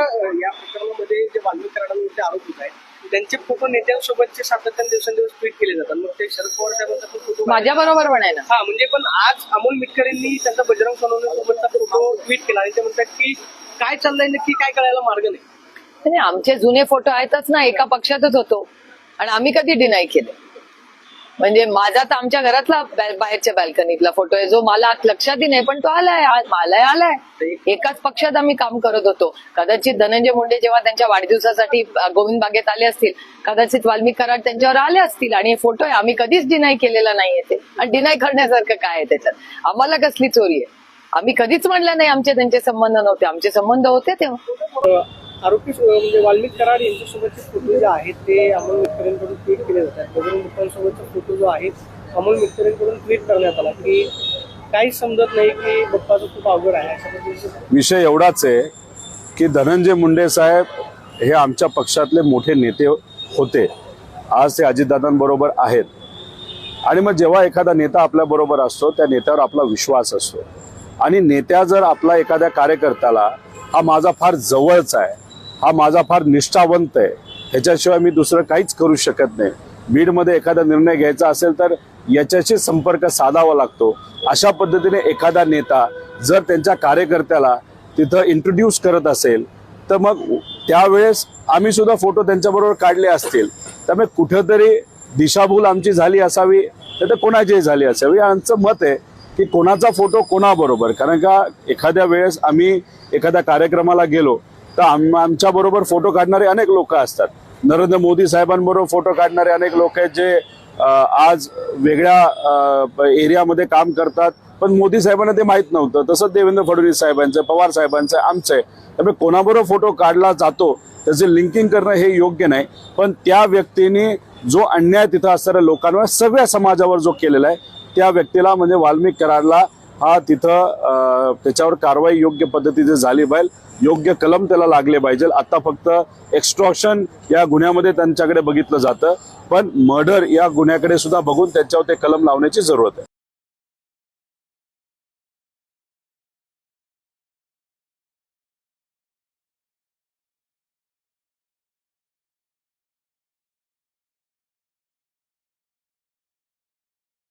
या प्रकरणामध्ये जे वाल्मिक कराडांवरती आरोप होत आहेत त्यांचे फोटो नेत्यांसोबतचे सातत्याने दिवसेंदिवस ट्विट केले जातात. मग ते शरद पवार साहेबांचा पण फोटो माझ्या बरोबर ना हा म्हणजे पण आज अमोल मिटकरींनी त्यांचा बजरंग सोनवणे सोबतचा फोटो ट्विट केला आणि ते म्हणतात की काय चाललंय नक्की काय कळायला मार्ग नाही? नाही आमचे जुने फोटो आहेतच ना एका पक्षातच होतो. आणि आम्ही कधी डिनाय केले? म्हणजे माझा तर आमच्या घरातला बाहेरच्या बॅल्कनीतला फोटो आहे जो मला लक्षातही नाही पण तो आलाय मलाही आलाय एकाच पक्षात आम्ही काम करत होतो. कदाचित धनंजय मुंडे जेव्हा त्यांच्या वाढदिवसासाठी गोविंद बागेत आले असतील कदाचित वाल्मिक कराड त्यांच्यावर आले असतील आणि हे फोटो आहे आम्ही कधीच डिनाय केलेला नाहीये ते. आणि डिनाय करण्यासारखं काय आहे त्याच्यात? आम्हाला कसली चोरी आहे? आम्ही कधीच म्हणलं नाही आमचे त्यांचे संबंध नव्हते. आमचे संबंध होते तेव्हा. आरोपी म्हणजे वाल्मिक कराड यांच्यासोबतचे फोटो जे आहेत ते अमोल मिटकरींकडून ट्विट केले जातात. बजरंग मित्रांसोबतचा फोटो जो आहे अमोल मिटकरींकडून ट्विट करण्यात आला की काही समजत नाही की बप्पाचं खूप अवघड आहे. विषय एवढाच आहे की धनंजय मुंडे साहेब हे आमच्या पक्षातले मोठे नेते होते. आज ते अजितदादांबरोबर आहेत. आणि मग जेव्हा एखादा नेता आपल्याबरोबर असतो त्या नेत्यावर आपला विश्वास असतो. आणि नेत्या जर आपला एखाद्या कार्यकर्त्याला हा माझा फार जवळचा आहे. हा माझा फार निष्ठावंत आहे. ह्याच्याशिवाय मी दुसरं काहीच करू शकत नाही. बीडमध्ये एखादा निर्णय घ्यायचा असेल तर याच्याशी संपर्क साधावा लागतो. अशा पद्धतीने एखादा नेता जर त्यांच्या कार्यकर्त्याला तिथं इंट्रोड्यूस करत असेल तर मग त्यावेळेस आम्ही सुद्धा फोटो त्यांच्याबरोबर काढले असतील. त्यामुळे कुठंतरी दिशाभूल आमची झाली असावी तर ते कोणाचीही झाली असावी. आमचं मत आहे की कोणाचा फोटो कोणाबरोबर. कारण का एखाद्या वेळेस आम्ही एखाद्या कार्यक्रमाला गेलो तर आम आमच्या बरोबर फोटो काढणारे अनेक लोक असतात. नरेंद्र मोदी साहेबांबरोबर फोटो काढणारे अनेक लोक आहेत जे आज वेगळ्या एरियामध्ये काम करतात. पण मोदी साहेबांना ते माहीत नव्हतं. तसंच देवेंद्र फडणवीस साहेबांचं पवार साहेबांचं आमचं आहे. त्यामुळे कोणाबरोबर फोटो काढला जातो त्याचे लिंकिंग करणं हे योग्य नाही. पण त्या व्यक्तीने जो अन्याय तिथं असणाऱ्या लोकांवर सगळ्या समाजावर जो केलेला आहे त्या व्यक्तीला म्हणजे वाल्मिक करारला हा तिथं त्याच्यावर कारवाई योग्य पद्धतीने झाली पाहिजे. योग्य कलम त्याला लागले पाहिजे. आता फक्त एक्स्ट्रॉक्शन या गुन्ह्यामध्ये त्यांच्याकडे बघितलं जातं. पण मर्डर या गुन्ह्याकडे सुद्धा बघून त्याच्यावर ते कलम लावण्याची जरूरत आहे.